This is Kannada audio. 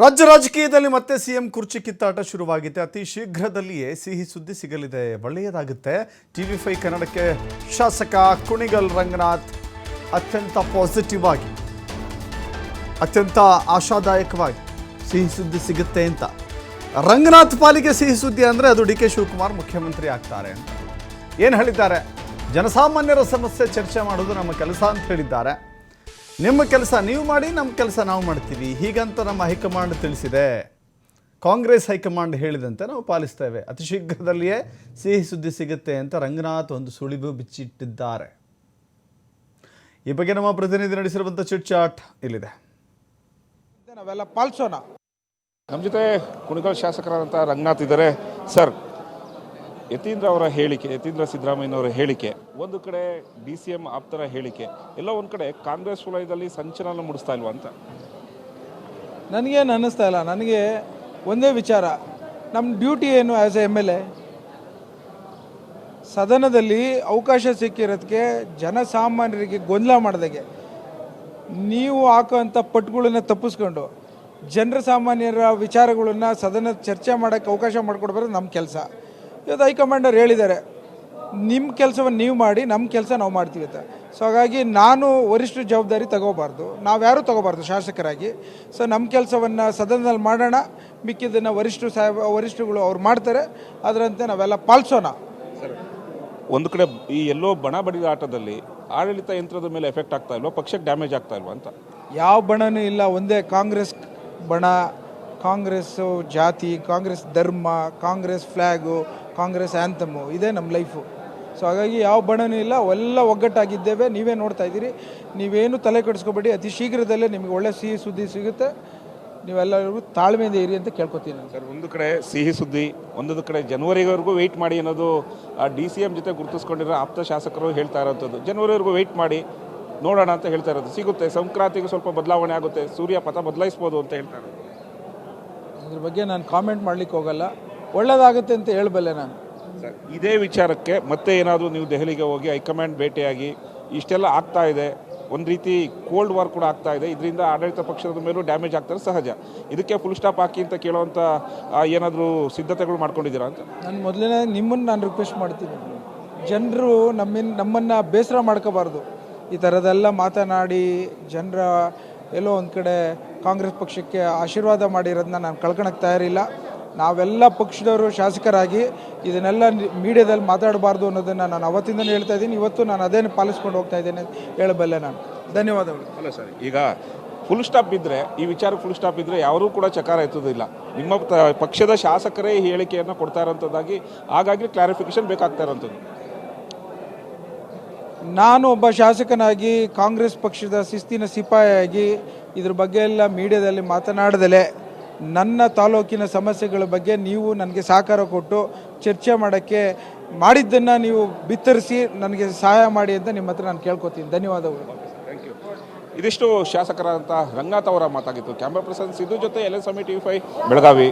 ರಾಜ್ಯ ರಾಜಕೀಯದಲ್ಲಿ ಮತ್ತೆ ಸಿಎಂ ಕುರ್ಚಿ ಕಿತ್ತಾಟ ಶುರುವಾಗಿದೆ. ಅತಿ ಶೀಘ್ರದಲ್ಲಿಯೇ ಸಿಹಿ ಸುದ್ದಿ ಸಿಗಲಿದೆ. ಒಳ್ಳೆಯದಾಗುತ್ತೆ. ಟಿವಿ ಫೈ ಕನ್ನಡಕ್ಕೆ ಶಾಸಕ ಕುಣಿಗಲ್ ರಂಗನಾಥ್ ಅತ್ಯಂತ ಪಾಸಿಟಿವ್ ಆಗಿ, ಅತ್ಯಂತ ಆಶಾದಾಯಕವಾಗಿ ಸಿಹಿ ಸುದ್ದಿ ಸಿಗುತ್ತೆ ಅಂತ. ರಂಗನಾಥ್ ಪಾಲಿಗೆ ಸಿಹಿ ಸುದ್ದಿ ಅಂದರೆ ಅದು ಡಿ ಕೆ ಶಿವಕುಮಾರ್ ಮುಖ್ಯಮಂತ್ರಿ ಆಗ್ತಾರೆ ಅಂತ. ಏನು ಹೇಳಿದ್ದಾರೆ? ಜನಸಾಮಾನ್ಯರ ಸಮಸ್ಯೆ ಚರ್ಚೆ ಮಾಡೋದು ನಮ್ಮ ಕೆಲಸ ಅಂತ ಹೇಳಿದ್ದಾರೆ. ನಿಮ್ಮ ಕೆಲಸ ನೀವು ಮಾಡಿ, ನಮ್ಮ ಕೆಲಸ ನಾವು ಮಾಡ್ತೀವಿ. ಹೀಗಂತ ನಮ್ಮ ಹೈಕಮಾಂಡ್ ತಿಳಿಸಿದೆ. ಕಾಂಗ್ರೆಸ್ ಹೈಕಮಾಂಡ್ ಹೇಳಿದಂತೆ ನಾವು ಪಾಲಿಸ್ತೇವೆ ಅತಿ ಶೀಘ್ರದಲ್ಲಿಯೇ ಸಿಹಿ ಸುದ್ದಿ ಸಿಗುತ್ತೆ ಅಂತ ರಂಗನಾಥ್ ಒಂದು ಸುಳಿವು ಬಿಚ್ಚಿಟ್ಟಿದ್ದಾರೆ. ಈ ಬಗ್ಗೆ ನಮ್ಮ ಪ್ರತಿನಿಧಿ ನಡೆಸಿರುವಂಥ ಚಿಟ್ ಚಾಟ್ ಇಲ್ಲಿದೆ. ನಾವೆಲ್ಲ ಪಾಲಿಸೋಣ. ನಮ್ಮ ಜೊತೆ ಕುಣಿಗಲ್ ಶಾಸಕರಾದಂಥ ರಂಗನಾಥ್ ಇದ್ದಾರೆ. ಸರ್ ಯತೀಂದ್ರ ಅವರ ಹೇಳಿಕೆ, ಯತೀಂದ್ರ ಸಿದ್ದರಾಮಯ್ಯನವರ ಹೇಳಿಕೆ, ಒಂದು ಕಡೆ ಡಿ ಸಿ ಎಂ ಆಪ್ತರ ಹೇಳಿಕೆ, ಎಲ್ಲ ಒಂದು ಕಡೆ ಕಾಂಗ್ರೆಸ್ ವಲಯದಲ್ಲಿ ಸಂಚಲನ ಮೂಡಿಸ್ತಾ ಇಲ್ವಾ ಅಂತ? ನನಗೇನು ಅನ್ನಿಸ್ತಾ ಇಲ್ಲ. ನನಗೆ ಒಂದೇ ವಿಚಾರ. ನಮ್ಮ ಡ್ಯೂಟಿ ಏನು as a M L A ಸದನದಲ್ಲಿ ಅವಕಾಶ ಸಿಕ್ಕಿರೋದಕ್ಕೆ ಜನಸಾಮಾನ್ಯರಿಗೆ ಗೊಂದಲ ಮಾಡಿದಾಗೆ. ನೀವು ಹಾಕೋಂಥ ಪಟ್ಟುಗಳನ್ನ ತಪ್ಪಿಸ್ಕೊಂಡು ಜನರ ಸಾಮಾನ್ಯರ ವಿಚಾರಗಳನ್ನು ಸದನ ಚರ್ಚೆ ಮಾಡೋಕ್ಕೆ ಅವಕಾಶ ಮಾಡಿಕೊಡ್ಬಾರ್ದು ನಮ್ಮ ಕೆಲಸ. ಇವತ್ತು ಹೈಕಮಾಂಡರ್ ಹೇಳಿದ್ದಾರೆ ನಿಮ್ಮ ಕೆಲಸವನ್ನು ನೀವು ಮಾಡಿ ನಮ್ಮ ಕೆಲಸ ನಾವು ಮಾಡ್ತೀವಿ ಅಂತ. ಸೊ ಹಾಗಾಗಿ ನಾನು ವರಿಷ್ಠ ಜವಾಬ್ದಾರಿ ತಗೋಬಾರ್ದು. ನಾವ್ಯಾರೂ ತಗೋಬಾರ್ದು ಶಾಸಕರಾಗಿ. ಸೊ ನಮ್ಮ ಕೆಲಸವನ್ನು ಸದನದಲ್ಲಿ ಮಾಡೋಣ. ಮಿಕ್ಕಿದ್ದನ್ನು ವರಿಷ್ಠ ಸಾಹೇಬ ವರಿಷ್ಠಗಳು ಅವ್ರು ಮಾಡ್ತಾರೆ. ಅದರಂತೆ ನಾವೆಲ್ಲ ಪಾಲಿಸೋಣ. ಒಂದು ಕಡೆ ಈ ಎಲ್ಲೋ ಬಣ ಬಡಿದ ಆಟದಲ್ಲಿ ಆಡಳಿತ ಯಂತ್ರದ ಮೇಲೆ ಎಫೆಕ್ಟ್ ಆಗ್ತಾ ಇಲ್ವಾ? ಪಕ್ಷಕ್ಕೆ ಡ್ಯಾಮೇಜ್ ಆಗ್ತಾ ಇಲ್ವಾ ಅಂತ? ಯಾವ ಬಣನೂ ಇಲ್ಲ ಒಂದೇ ಕಾಂಗ್ರೆಸ್ ಬಣ. ಕಾಂಗ್ರೆಸ್ಸು ಜಾತಿ, ಕಾಂಗ್ರೆಸ್ ಧರ್ಮ, ಕಾಂಗ್ರೆಸ್ ಫ್ಲ್ಯಾಗು ಕಾಂಗ್ರೆಸ್ ಆ್ಯಂಥಮು ಇದೇ ನಮ್ಮ ಲೈಫು. ಸೊ ಹಾಗಾಗಿ ಯಾವ ಬಣನೂ ಇಲ್ಲ ಎಲ್ಲ ಒಗ್ಗಟ್ಟಾಗಿದ್ದೇವೆ. ನೀವೇ ನೋಡ್ತಾ ಇದ್ದೀರಿ. ನೀವೇನು ತಲೆ ಕೆಡಿಸ್ಕೊಬೇಡಿ. ಅತಿ ಶೀಘ್ರದಲ್ಲೇ ನಿಮಗೆ ಒಳ್ಳೆ ಸಿಹಿ ಸುದ್ದಿ ಸಿಗುತ್ತೆ. ನೀವೆಲ್ಲರಿಗೂ ತಾಳ್ಮೆಯಿಂದ ಇರಿ ಅಂತ ಕೇಳ್ಕೊತೀನಿ ಸರ್, ಒಂದು ಕಡೆ ಸಿಹಿ ಸುದ್ದಿ, ಒಂದೊಂದು ಕಡೆ ಜನವರಿವರೆಗೂ ವೆಯ್ಟ್ ಮಾಡಿ ಅನ್ನೋದು ಡಿ ಸಿ ಎಂ ಜೊತೆ ಗುರುತಿಸ್ಕೊಂಡಿರೋ ಆಪ್ತ ಶಾಸಕರು ಹೇಳ್ತಾ ಇರೋಂಥದ್ದು. ಜನವರಿವರೆಗೂ ವೆಯ್ಟ್ ಮಾಡಿ ನೋಡೋಣ ಅಂತ ಹೇಳ್ತಾ ಇರೋದು. ಸಿಗುತ್ತೆ. ಸಂಕ್ರಾಂತಿಗೆ ಸ್ವಲ್ಪ ಬದಲಾವಣೆ ಆಗುತ್ತೆ. ಸೂರ್ಯ ಪಥ ಬದಲಾಯಿಸ್ಬೋದು ಅಂತ ಹೇಳ್ತಾರೆ ಅದ್ರ ಬಗ್ಗೆ ನಾನು ಕಾಮೆಂಟ್ ಮಾಡ್ಲಿಕ್ಕೆ ಹೋಗಲ್ಲ. ಒಳ್ಳೇದಾಗುತ್ತೆ ಅಂತ ಹೇಳಬಲ್ಲೆ ನಾನು. ಸರ್ ಇದೇ ವಿಚಾರಕ್ಕೆ ಮತ್ತೆ ಏನಾದರೂ ನೀವು ದೆಹಲಿಗೆ ಹೋಗಿ ಹೈಕಮಾಂಡ್ ಭೇಟಿಯಾಗಿ ಇಷ್ಟೆಲ್ಲ ಆಗ್ತಾ ಇದೆ ಒಂದು ರೀತಿ ಕೋಲ್ಡ್ ವಾರ್ ಕೂಡ ಆಗ್ತಾ ಇದೆ ಇದರಿಂದ ಆಡಳಿತ ಪಕ್ಷದ ಮೇಲೂ ಡ್ಯಾಮೇಜ್ ಆಗ್ತಾರೆ ಸಹಜ. ಇದಕ್ಕೆ ಫುಲ್ ಸ್ಟಾಪ್ ಹಾಕಿ ಅಂತ ಕೇಳುವಂಥ ಏನಾದರೂ ಸಿದ್ಧತೆಗಳು ಮಾಡ್ಕೊಂಡಿದ್ದೀರಾ ಅಂತ? ನಾನು ಮೊದಲನೇ ನಿಮ್ಮನ್ನು ನಾನು ರಿಕ್ವೆಸ್ಟ್ ಮಾಡ್ತೀನಿ. ಜನರು ನಮ್ಮಿಂದ ನಮ್ಮನ್ನು ಬೇಸರ ಮಾಡ್ಕೋಬಾರ್ದು. ಈ ಥರದೆಲ್ಲ ಮಾತನಾಡಿ ಜನರ ಎಲ್ಲೋ ಒಂದು ಕಡೆ ಕಾಂಗ್ರೆಸ್ ಪಕ್ಷಕ್ಕೆ ಆಶೀರ್ವಾದ ಮಾಡಿರೋದನ್ನ ನಾನು ಕಳ್ಕೊಳಕ್ಕೆ ತಯಾರಿಲ್ಲ. ನಾವೆಲ್ಲ ಪಕ್ಷದವರು ಶಾಸಕರಾಗಿ ಇದನ್ನೆಲ್ಲ ಮೀಡಿಯಾದಲ್ಲಿ ಮಾತಾಡಬಾರ್ದು ಅನ್ನೋದನ್ನು ನಾನು ಅವತ್ತಿಂದಲೂ ಹೇಳ್ತಾ ಇದ್ದೀನಿ. ಇವತ್ತು ನಾನು ಅದೇನು ಪಾಲಿಸ್ಕೊಂಡು ಹೋಗ್ತಾ ಇದ್ದೇನೆ ಹೇಳಬಲ್ಲೆ ನಾನು. ಧನ್ಯವಾದಗಳು. ಅಲ್ಲ ಸರ್, ಈಗ ಫುಲ್ ಸ್ಟಾಪ್ ಇದ್ದರೆ ಈ ವಿಚಾರ ಫುಲ್ ಸ್ಟಾಪ್ ಇದ್ದರೆ ಯಾರೂ ಕೂಡ ಚಕಾರ ಎತ್ತೋದಿಲ್ಲ. ನಿಮ್ಮ ಪಕ್ಷದ ಶಾಸಕರೇ ಈ ಹೇಳಿಕೆಯನ್ನು ಕೊಡ್ತಾ ಇರೋಂಥದ್ದಾಗಿ, ಹಾಗಾಗಿ ಕ್ಲಾರಿಫಿಕೇಶನ್ ಬೇಕಾಗ್ತಾ ಇರೋಂಥದ್ದು. ನಾನು ಒಬ್ಬ ಶಾಸಕನಾಗಿ ಕಾಂಗ್ರೆಸ್ ಪಕ್ಷದ ಶಿಸ್ತಿನ ಸಿಪಾಯಿಯಾಗಿ ಇದ್ರ ಬಗ್ಗೆ ಎಲ್ಲ ಮೀಡಿಯಾದಲ್ಲಿ ಮಾತನಾಡದಲೇ ನನ್ನ ತಾಲೂಕಿನ ಸಮಸ್ಯೆಗಳ ಬಗ್ಗೆ ನೀವು ನನಗೆ ಸಹಕಾರ ಕೊಟ್ಟು ಚರ್ಚೆ ಮಾಡೋಕ್ಕೆ ಮಾಡಿದ್ದನ್ನು ನೀವು ಬಿತ್ತರಿಸಿ ನನಗೆ ಸಹಾಯ ಮಾಡಿ ಅಂತ ನಿಮ್ಮ ಹತ್ರ ನಾನು ಕೇಳ್ಕೊತೀನಿ. ಧನ್ಯವಾದಗಳು. ಥ್ಯಾಂಕ್ ಯು ಇದಿಷ್ಟು ಶಾಸಕರಾದಂಥ ರಂಗನಾಥ್ ಅವರ ಮಾತಾಗಿತ್ತು. ಕ್ಯಾಮ್ರಾ ಪರ್ಸನ್ ಸಿದ್ದು ಜೊತೆ ಎಲ್ ಎಸ್ ಟಿ ಫೈ ಬೆಳಗಾವಿ.